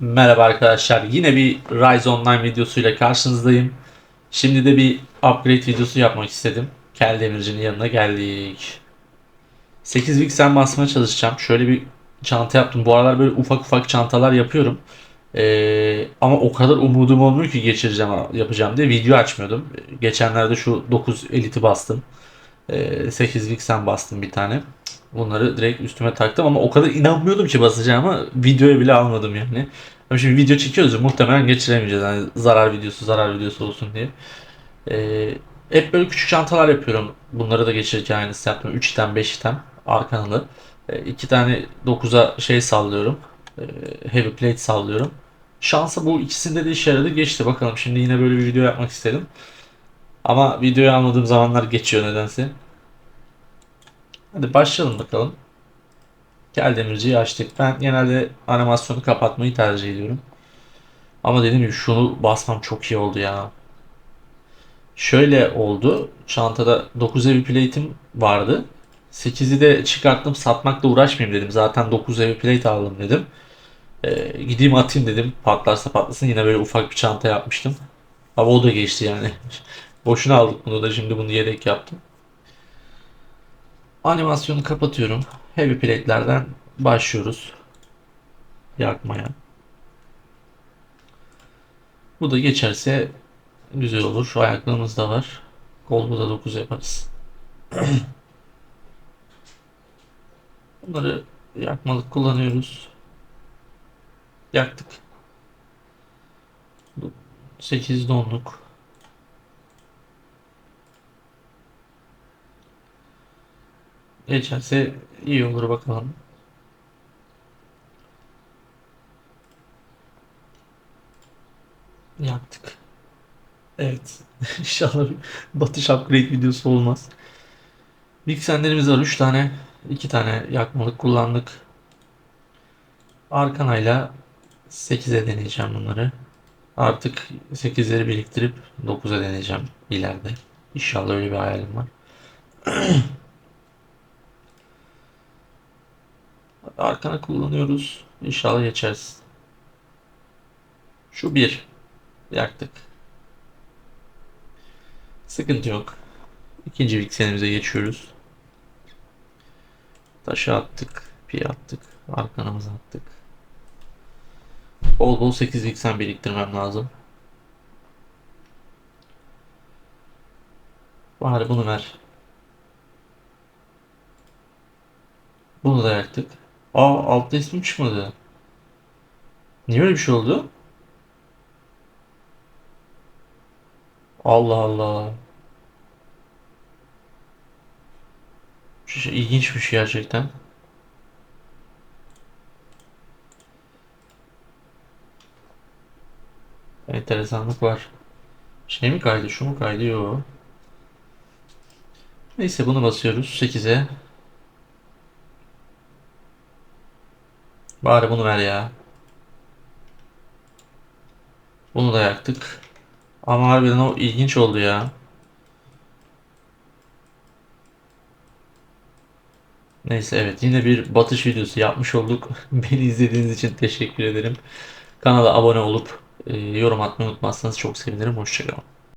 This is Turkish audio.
Merhaba arkadaşlar. Yine bir Rise Online videosuyla karşınızdayım. Şimdi de bir upgrade videosu yapmak istedim. Kel Demirci'nin yanına geldik. 8 Vixen basmaya çalışacağım. Şöyle bir çanta yaptım. Bu aralar böyle ufak ufak çantalar yapıyorum. Ee, ama o kadar umudum olmuyor ki geçireceğim yapacağım diye video açmıyordum. Geçenlerde şu 9 eliti bastım. Ee, 8 Vixen bastım bir tane. Bunları direkt üstüme taktım ama o kadar inanmıyordum ki basacağıma videoya bile almadım yani. Ama şimdi video çekiyoruz ya muhtemelen geçiremeyeceğiz. Yani zarar videosu zarar videosu olsun diye. Ee, hep böyle küçük çantalar yapıyorum. Bunları da geçirirken aynısı yaptım. 3 item 5 item arkanalı. 2 tane 9'a şey sallıyorum. Ee, heavy plate sallıyorum. Şansa bu ikisinde de işe yaradı geçti. Bakalım şimdi yine böyle bir video yapmak istedim. Ama videoyu almadığım zamanlar geçiyor nedense. Hadi başlayalım bakalım. Gel demirciyi açtık. Ben genelde animasyonu kapatmayı tercih ediyorum. Ama dediğim gibi şunu basmam çok iyi oldu ya. Şöyle oldu. Çantada 9 heavy plate'im vardı. 8'i de çıkarttım satmakla uğraşmayayım dedim. Zaten 9 heavy plate aldım dedim. Ee, gideyim atayım dedim. Patlarsa patlasın. Yine böyle ufak bir çanta yapmıştım. Ama o da geçti yani. Boşuna aldık bunu da şimdi bunu yedek yaptım. Animasyonu kapatıyorum. Heavy plate'lerden başlıyoruz. Yakmaya. Bu da geçerse güzel olur. Şu ayaklığımız da var. Kolbu da 9 yaparız. Bunları yakmalık kullanıyoruz. Yaktık. 8 donluk. Geçerse iyi olur bakalım. Yaktık. Evet. İnşallah batış upgrade videosu olmaz. Vixenlerimiz var 3 tane. 2 tane yakmalık kullandık. Arkanayla 8'e deneyeceğim bunları. Artık 8'leri biriktirip 9'a deneyeceğim ileride. İnşallah öyle bir hayalim var. Arkana kullanıyoruz. İnşallah geçeriz. Şu bir. Yaktık. Sıkıntı yok. İkinci viksenimize geçiyoruz. Taşı attık. Pi attık. Arkanımıza attık. Bol bol 8 viksen biriktirmem lazım. Bari bunu ver. Bunu da yaktık. Aa altta ismim çıkmadı. Niye öyle bir şey oldu? Allah Allah. Şu şey ilginçmiş gerçekten. Enteresanlık var. Şey mi kaydı? Şu mu kaydı? Yok. Neyse bunu basıyoruz 8'e. Bari bunu ver ya. Bunu da yaktık. Ama harbiden o ilginç oldu ya. Neyse evet yine bir batış videosu yapmış olduk. Beni izlediğiniz için teşekkür ederim. Kanala abone olup e, yorum atmayı unutmazsanız çok sevinirim. Hoşçakalın.